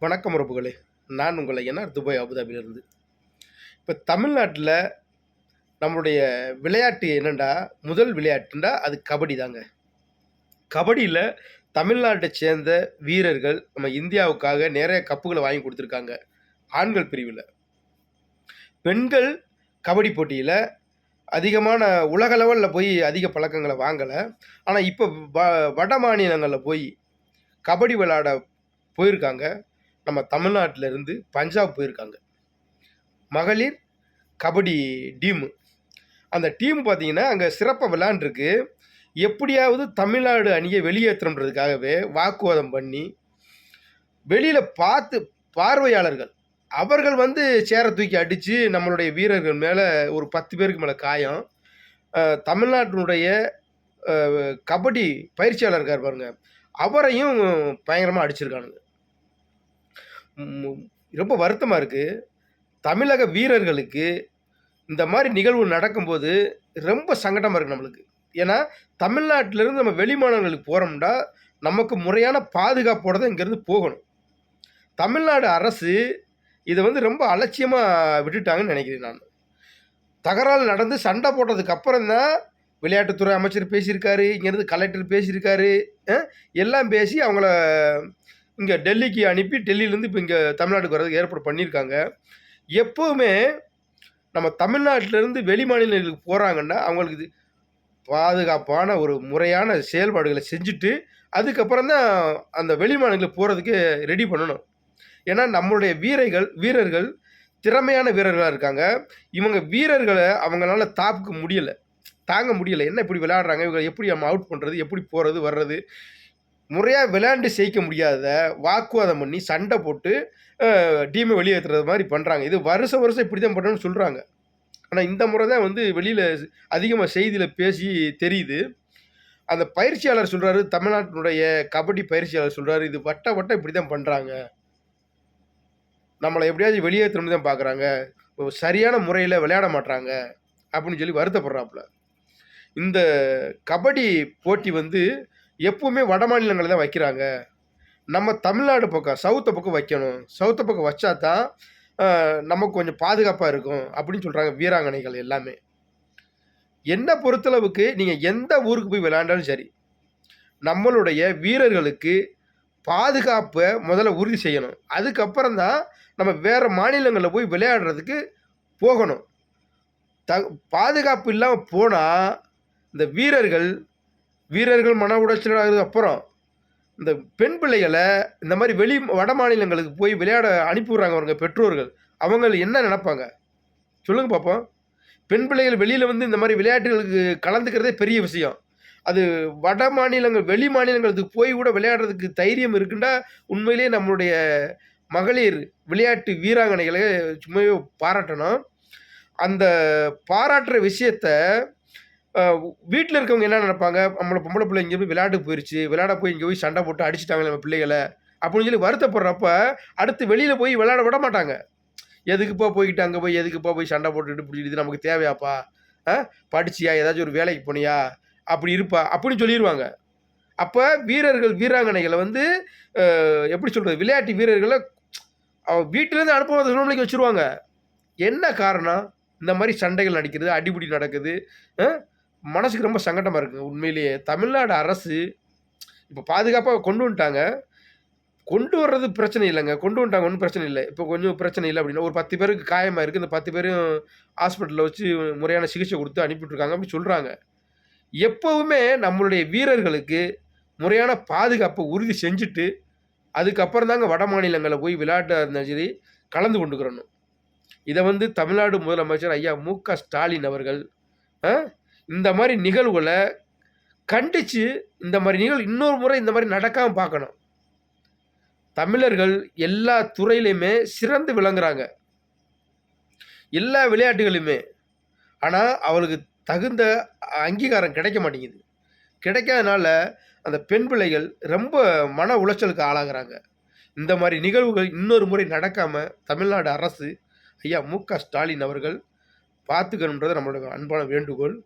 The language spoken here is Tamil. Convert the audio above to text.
வணக்கம் உறவுகளே. நான் உங்களை என்ன துபாய் அபுதாபியிலிருந்து. இப்போ தமிழ்நாட்டில் நம்மளுடைய விளையாட்டு என்னண்டா? முதல் விளையாட்டுண்டா? அது கபடி தாங்க. கபடியில் தமிழ்நாட்டை சேர்ந்த வீரர்கள் நம்ம இந்தியாவுக்காக நிறைய கப்புகளை வாங்கி கொடுத்துருக்காங்க. ஆண்கள் பிரிவில். பெண்கள் கபடி போட்டியில் அதிகமான உலக லெவலில் போய் அதிக பழக்கங்களை வாங்கலை. ஆனால் இப்போ வ வட மாநிலங்களில் போய் கபடி விளையாட போயிருக்காங்க. நம்ம தமிழ்நாட்டில் இருந்து பஞ்சாப் போயிருக்காங்க. மகளிர் கபடி டீமு. அந்த டீம் பார்த்தீங்கன்னா அங்கே சிறப்பாக விளாண்டுருக்கு எப்படியாவது தமிழ்நாடு அணியை வெளியேற்றணுன்றதுக்காகவே வாக்குவாதம் பண்ணி வெளியில் பார்த்து பார்வையாளர்கள் அவர்கள் வந்து சேரை தூக்கி அடித்து நம்மளுடைய வீரர்கள் மேலே ஒரு பத்து பேருக்கு மேலே காயம். தமிழ்நாட்டினுடைய கபடி பயிற்சியாளர் இருக்கார் பாருங்க. அவரையும் பயங்கரமாக அடிச்சிருக்கானுங்க. ரொம்ப வருத்தமாக இருக்குது தமிழக வீரர்களுக்கு இந்த மாதிரி நிகழ்வு நடக்கும்போது ரொம்ப சங்கடமாக இருக்குது நம்மளுக்கு. ஏன்னா தமிழ்நாட்டிலேருந்து நம்ம வெளி மாநிலங்களுக்கு போகிறோம்னா நமக்கு முறையான பாதுகாப்போடு தான் இங்கேருந்து போகணும். தமிழ்நாடு அரசு இதை வந்து ரொம்ப அலட்சியமாக விட்டுட்டாங்கன்னு நினைக்கிறேன் நான். தகராறு நடந்து சண்டை போட்டதுக்கு அப்புறம் தான் விளையாட்டுத்துறை அமைச்சர் பேசியிருக்காரு இங்கேருந்து கலெக்டர் பேசியிருக்காரு எல்லாம் பேசி அவங்கள இங்கே டெல்லிக்கு அனுப்பி டெல்லியிலேருந்து இப்போ இங்கே தமிழ்நாட்டுக்கு வர்றதுக்கு ஏற்பாடு பண்ணியிருக்காங்க. எப்போவுமே நம்ம தமிழ்நாட்டிலேருந்து வெளி மாநிலங்களுக்கு போகிறாங்கன்னா அவங்களுக்கு இது பாதுகாப்பான ஒரு முறையான செயல்பாடுகளை செஞ்சுட்டு அதுக்கப்புறம் தான் அந்த வெளி மாநிலங்களுக்கு போகிறதுக்கு ரெடி பண்ணணும். ஏன்னா நம்மளுடைய வீரர்கள் வீரர்கள் திறமையான வீரர்களாக இருக்காங்க. இவங்க வீரர்களை அவங்களால தாக்க முடியலை. தாங்க முடியலை. என்ன இப்படி விளையாடுறாங்க? இவங்க எப்படி நம்ம அவுட் பண்ணுறது எப்படி போகிறது வர்றது? முறையாக விளையாண்டு ஜெயிக்க முடியாத வாக்குவாதம் பண்ணி சண்டை போட்டு டீமை வெளியேற்றுறது மாதிரி பண்ணுறாங்க இது வருஷம் வருஷம் இப்படி தான் பண்ணணும்னு சொல்கிறாங்க ஆனால் இந்த முறை தான் வந்து வெளியில் அதிகமாக செய்தியில் பேசி தெரியுது. அந்த பயிற்சியாளர் சொல்கிறாரு தமிழ்நாட்டினுடைய கபடி பயிற்சியாளர் சொல்கிறாரு இது வட்ட வட்டம் இப்படி தான் பண்ணுறாங்க நம்மளை எப்படியாவது வெளியேற்றணும்னு தான் பார்க்குறாங்க சரியான முறையில் விளையாட மாட்டுறாங்க அப்படின்னு சொல்லி வருத்தப்படுறாப்புல. இந்த கபடி போட்டி வந்து எப்பவுமே வட மாநிலங்களில் தான் வைக்கிறாங்க. நம்ம தமிழ்நாடு பக்கம் சவுத்து பக்கம் வைக்கணும். சவுத்தை பக்கம் வச்சா தான் நமக்கு கொஞ்சம் பாதுகாப்பாக இருக்கும் அப்படின்னு சொல்கிறாங்க வீராங்கனைகள் எல்லாமே. என்னை பொறுத்தளவுக்கு நீங்கள் எந்த ஊருக்கு போய் விளையாண்டாலும் சரி நம்மளுடைய வீரர்களுக்கு பாதுகாப்பை முதல்ல உறுதி செய்யணும். அதுக்கப்புறம் தான் நம்ம வேறு மாநிலங்களில் போய் விளையாடுறதுக்கு போகணும். த பாதுகாப்பு இல்லாமல் போனால் இந்த வீரர்கள் வீரர்கள் மன உடைச்சல் அப்புறம் இந்த பெண் பிள்ளைகளை இந்த மாதிரி வெளி வட மாநிலங்களுக்கு போய் விளையாட அனுப்பி விட்றாங்க அவங்க பெற்றோர்கள். அவங்க என்ன நினைப்பாங்க? சொல்லுங்கள் பார்ப்போம் பெண் பிள்ளைகள் வெளியில் வந்து இந்த மாதிரி விளையாட்டுகளுக்கு கலந்துக்கிறதே பெரிய விஷயம். அது வட மாநிலங்கள் வெளி மாநிலங்களுக்கு போய் கூட விளையாடுறதுக்கு தைரியம் இருக்குண்டா? உண்மையிலேயே நம்மளுடைய மகளிர் விளையாட்டு வீராங்கனைகளை சும்மாவே பாராட்டணும். அந்த பாராட்டுற விஷயத்த வீட்டில் இருக்கவங்க என்ன நினைப்பாங்க? நம்மளை பொம்பளை பிள்ளை இங்கே போய் விளையாட்டு போயிடுச்சு விளையாட போய் இங்கே போய் சண்டை போட்டு அடிச்சிட்டாங்க நம்ம பிள்ளைகளை அப்படின்னு சொல்லி வருத்தப்படுறப்ப அடுத்து வெளியில் போய் விளையாட விட மாட்டாங்க. எதுக்குப்பா போய்கிட்டு அங்கே போய்? எதுக்குப்பா போய் சண்டை போட்டுட்டு இப்படி இது நமக்கு தேவையாப்பா? ஆ படிச்சியா? ஏதாச்சும் ஒரு வேலைக்கு போனியா? அப்படி இருப்பா. அப்படின்னு சொல்லிடுவாங்க அப்போ வீரர்கள் வீராங்கனைகளை வந்து எப்படி சொல்கிறது விளையாட்டு வீரர்களை அவள் வீட்டிலேருந்து அனுப்புவது சூழ்நிலைக்கு வச்சுருவாங்க. என்ன காரணம்? இந்த மாதிரி சண்டைகள் நடக்கிறது அடிபிடி நடக்குது மனசுக்கு ரொம்ப சங்கடமாக இருக்குது உண்மையிலேயே தமிழ்நாடு அரசு இப்போ பாதுகாப்பாக கொண்டு வந்துட்டாங்க. கொண்டு வர்றது பிரச்சனை இல்லைங்க. கொண்டு வந்துட்டாங்க ஒன்றும் பிரச்சனை இல்லை. இப்போ கொஞ்சம் பிரச்சனை இல்லை அப்படின்னா ஒரு பத்து பேருக்கு காயமாக இருக்குது இந்த பத்து பேரும் ஹாஸ்பிட்டலில் வச்சு முறையான சிகிச்சை கொடுத்து அனுப்பிட்டுருக்காங்க அப்படி சொல்கிறாங்க எப்போவுமே நம்மளுடைய வீரர்களுக்கு முறையான பாதுகாப்பை உறுதி செஞ்சுட்டு அதுக்கப்புறம் தாங்க வட மாநிலங்களில் போய் விளையாட்டு இருந்தாலும் சரி கலந்து கொண்டுக்கிறணும். இதை வந்து தமிழ்நாடு முதலமைச்சர் ஐயா மு க ஸ்டாலின் அவர்கள் ஆ, இந்த மாதிரி நிகழ்வுகளை கண்டித்து இந்த மாதிரி நிகழ்வு இன்னொரு முறை இந்த மாதிரி நடக்காமல் பார்க்கணும். தமிழர்கள் எல்லா துறையிலையுமே சிறந்து விளங்குறாங்க. எல்லா விளையாட்டுகளுமே ஆனால் அவளுக்கு தகுந்த அங்கீகாரம் கிடைக்க மாட்டேங்குது. கிடைக்காதனால அந்த பெண் பிள்ளைகள் ரொம்ப மன உளைச்சலுக்கு ஆளாகிறாங்க. இந்த மாதிரி நிகழ்வுகள் இன்னொரு முறை நடக்காமல் தமிழ்நாடு அரசு ஐயா மு க ஸ்டாலின் அவர்கள் பார்த்துக்கணுன்றது நம்மளோட அன்பான வேண்டுகோள்.